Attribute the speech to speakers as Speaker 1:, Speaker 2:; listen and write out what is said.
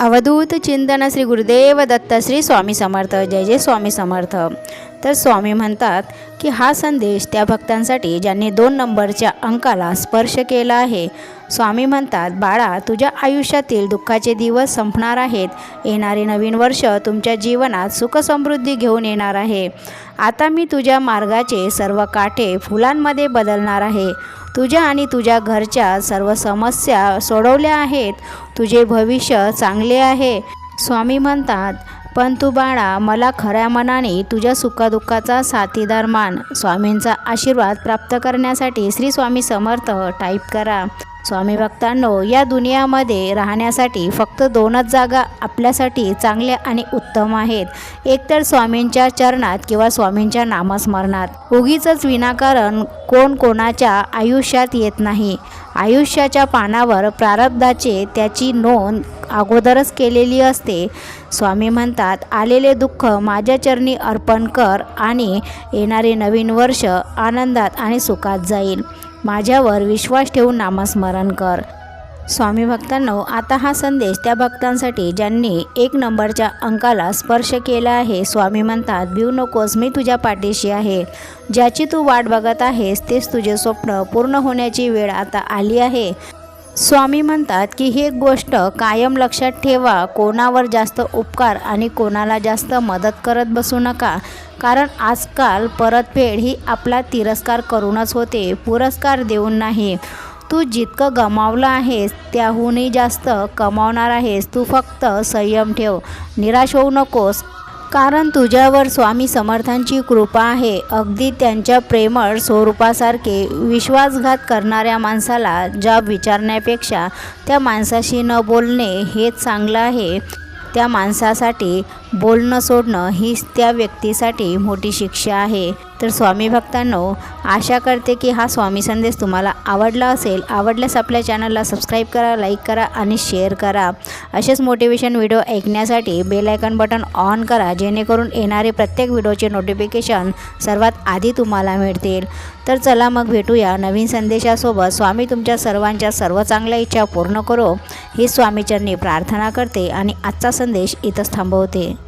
Speaker 1: अवधूत चिंतन श्री गुरुदेव दत्त श्री स्वामी समर्थ. जय जय स्वामी समर्थ. तर स्वामी म्हणतात की हा संदेश त्या भक्तांसाठी ज्यांनी दोन नंबरच्या अंकाला स्पर्श केला आहे. स्वामी म्हणतात बाळा तुझ्या आयुष्यातील दुःखाचे दिवस संपणार आहेत. येणारे नवीन वर्ष तुमच्या जीवनात सुखसमृद्धी घेऊन येणार आहे. आता मी तुझ्या मार्गाचे सर्व काटे फुलांमध्ये बदलणार आहे. तुझ्या आणि तुझ्या घरच्या सर्व समस्या सोडवल्या आहेत. तुझे भविष्य चांगले आहे. स्वामी म्हणतात पण तू बाळा मला खऱ्या मनाने तुझ्या सुखदुःखाचा साथीदार मान. स्वामींचा आशीर्वाद प्राप्त करण्यासाठी श्री स्वामी समर्थ टाईप करा. स्वामी भक्तांनो या दुनियामध्ये राहण्यासाठी फक्त दोनच जागा आपल्यासाठी चांगल्या आणि उत्तम आहेत. एकतर स्वामींच्या चरणात किंवा स्वामींच्या नामस्मरणात. उगीच विनाकारण कोण कोणाच्या आयुष्यात येत नाही. आयुष्याच्या पानावर प्रारब्धाचे त्याची नोंद अगोदरच केलेली असते. स्वामी म्हणतात आलेले दुःख माझ्या चरणी अर्पण कर आणि येणारे नवीन वर्ष आनंदात आणि सुखात जाईल. माझ्यावर विश्वास ठेवून नामस्मरण कर. स्वामी भक्तांनो आता हा संदेश त्या भक्तांसाठी ज्यांनी एक नंबरच्या अंकाला स्पर्श केला आहे स्वामी म्हणतात भिऊ नकोस मी तुझ्या पाठीशी आहे. ज्याची तू वाट बघत आहेस तेच तुझे स्वप्न पूर्ण होण्याची वेळ आता आली आहे. स्वामी म्हणतात की ही गोष्ट कायम लक्षात ठेवा कोणावर जास्त उपकार आणि कोणाला जास्त मदत करत बसू नका. कारण आजकाल परतफेड ही आपला तिरस्कार करूनच होते पुरस्कार देऊन नाही. तू जितकं गमावलं आहेस त्याहूनही जास्त कमावणार आहेस. तू फक्त संयम ठेव. निराश होऊ नकोस. कारण तुझ्यावर स्वामी समर्थांची कृपा आहे. अगदी त्यांच्या प्रेमळ स्वरूपासारखे विश्वासघात करणाऱ्या माणसाला जाब विचारण्यापेक्षा त्या माणसाशी न बोलणे हेच चांगलं आहे. त्या माणसासाठी बोलणं सोडणं हीच त्या व्यक्तीसाठी मोठी शिक्षा आहे. तर स्वामी भक्तांनो आशा करते की हा स्वामी संदेश तुम्हाला आवडला असेल. आवडल्यास आपल्या चॅनलला सबस्क्राईब करा लाईक करा आणि शेअर करा. असेच मोटिवेशन व्हिडिओ ऐकण्यासाठी बेल आयकन बटन ऑन करा जेणेकरून येणारे प्रत्येक व्हिडिओचे नोटिफिकेशन सर्वात आधी तुम्हाला मिळतील. तर चला मग भेटूया नवीन संदेशासोबत. स्वामी तुमच्या सर्वांच्या सर्व चांगल्या इच्छा पूर्ण करो. ही स्वामीचरणी प्रार्थना करते आणि आजचा संदेश इथंच थांबवते.